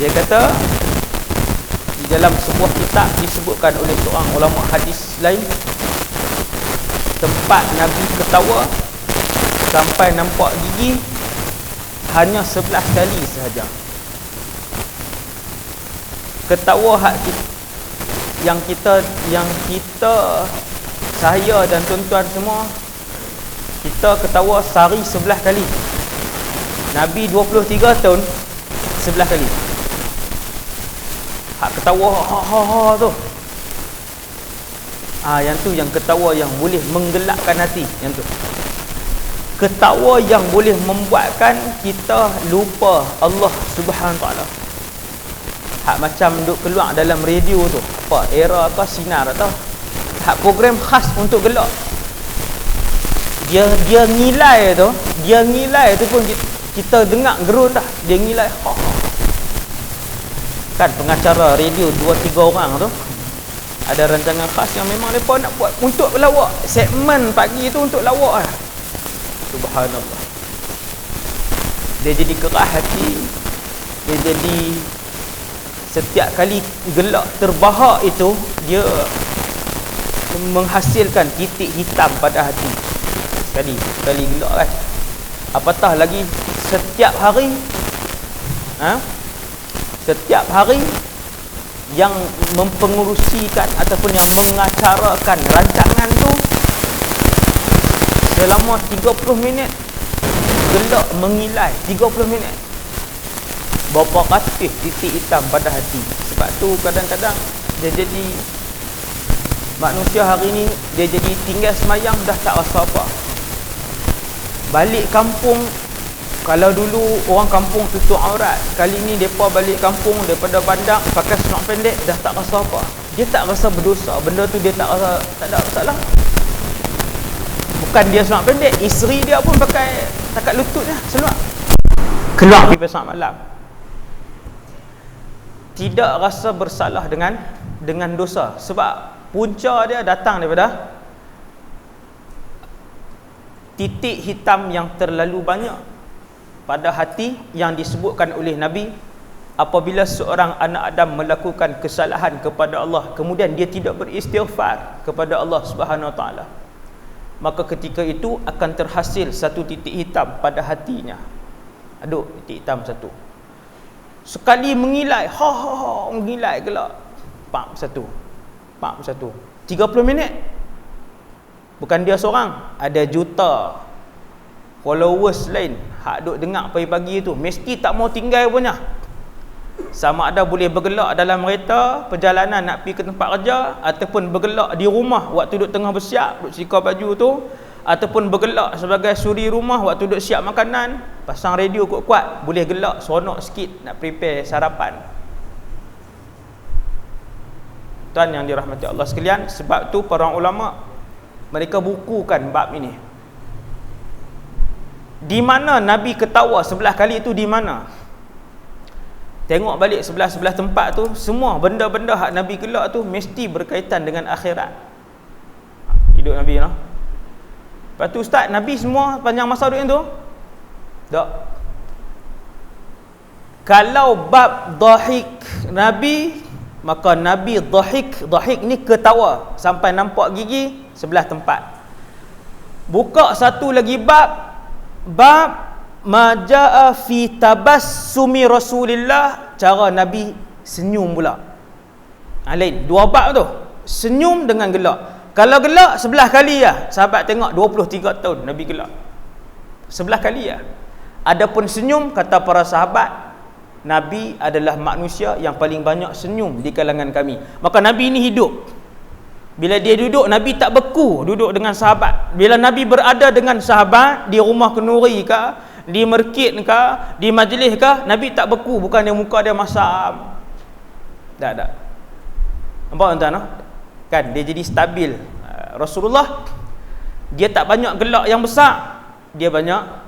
dia kata di dalam sebuah kitab disebutkan oleh seorang ulama hadis lain tempat Nabi ketawa sampai nampak gigi hanya 11 kali sahaja. Ketawa hak yang kita yang kita saya dan tuan-tuan semua kita ketawa sehari 11 kali. Nabi 23 tahun 11 kali hak ketawa ha ha ha tu Ah yang tu yang ketawa yang boleh menggelakkan hati yang tu. Ketawa yang boleh membuatkan kita lupa Allah Subhanahu taala. Hak macam duk keluar dalam radio tu. Apa era apa sinar atau hak program khas untuk gelak. Dia dia ngilai tu, dia ngilai tu pun kita, kita dengar gerun dah. Dia ngilai. Ha, ha. Kan pengacara radio 2 3 orang tu ada rancangan khas yang memang mereka nak buat untuk lawak. Segmen pagi tu untuk lawak lah. Subhanallah. Dia jadi kerah hati. Dia jadi setiap kali gelak terbahak itu dia menghasilkan titik hitam pada hati. Sekali sekali gelak kan. Apatah lagi setiap hari ha? Setiap hari yang mempengurusikan ataupun yang mengacarakan rancangan tu selama 30 minit gelak mengilai 30 minit. Berapa katis titik hitam pada hati. Sebab tu kadang-kadang dia jadi manusia hari ni dia jadi tinggal semayang dah tak rasa apa. Balik kampung kalau dulu orang kampung tutup aurat Kali ni mereka balik kampung daripada bandar Pakai semak pendek dah tak rasa apa. Dia tak rasa berdosa. Benda tu dia tak rasa tak ada masalah. Bukan dia semak pendek Isteri dia pun pakai takat lututnya seluar Keluar. Pergi pasal malam. Tidak rasa bersalah dengan dengan dosa. Sebab punca dia datang daripada Titik hitam yang terlalu banyak pada hati yang disebutkan oleh Nabi apabila seorang anak Adam melakukan kesalahan kepada Allah kemudian dia tidak beristighfar kepada Allah Subhanahu Wa Taala maka ketika itu akan terhasil satu titik hitam pada hatinya. Aduh titik hitam satu. Sekali mengilai ha ha ha mengilai gelak. Pam satu. Pam satu. 30 minit. Bukan dia seorang ada juta followers lain hak duk dengar pagi-pagi tu mesti tak mau tinggal punya sama ada boleh bergelak dalam kereta perjalanan nak pergi ke tempat kerja ataupun bergelak di rumah waktu duk tengah bersiap duk sika baju tu ataupun bergelak sebagai suri rumah waktu duk siap makanan pasang radio kuat-kuat boleh gelak seronok sikit nak prepare sarapan. Tuan yang dirahmati Allah sekalian sebab tu para ulama mereka bukukan bab ini di mana Nabi ketawa sebelah kali itu di mana? Tengok balik sebelah-sebelah tempat tu, semua benda-benda hak Nabi gelak tu mesti berkaitan dengan akhirat. Hidup Nabi lah. Lepas tu Ustaz, Nabi semua panjang masa duduk tu? Tak. Kalau bab dahik Nabi, maka Nabi dahik, dahik ni ketawa sampai nampak gigi sebelah tempat. Buka satu lagi bab bab majaa fi tabassumi rasulillah. Cara nabi senyum pula. Ha, lain dua bab tu. Senyum dengan gelak. Kalau gelak sebelah kali ya sahabat tengok 23 tahun nabi gelak. Sebelah kali ya adapun senyum kata para sahabat nabi adalah manusia yang paling banyak senyum di kalangan kami. Maka nabi ini hidup bila dia duduk Nabi tak beku duduk dengan sahabat. Bila Nabi berada dengan sahabat di rumah kenuri ke, di merkit ke, di majlis ke, Nabi tak beku bukan dia muka dia masam. Tak tak. Nampak tuan-tuan no? Kan dia jadi stabil. Uh, Rasulullah dia tak banyak gelak yang besar. Dia banyak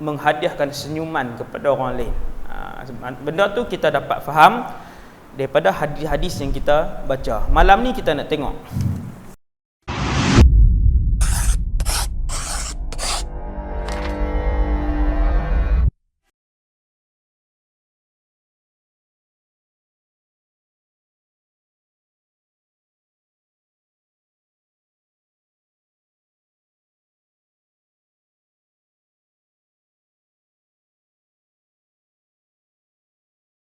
menghadiahkan senyuman kepada orang lain. Uh, benda tu kita dapat faham daripada hadis-hadis yang kita baca. Malam ni kita nak tengok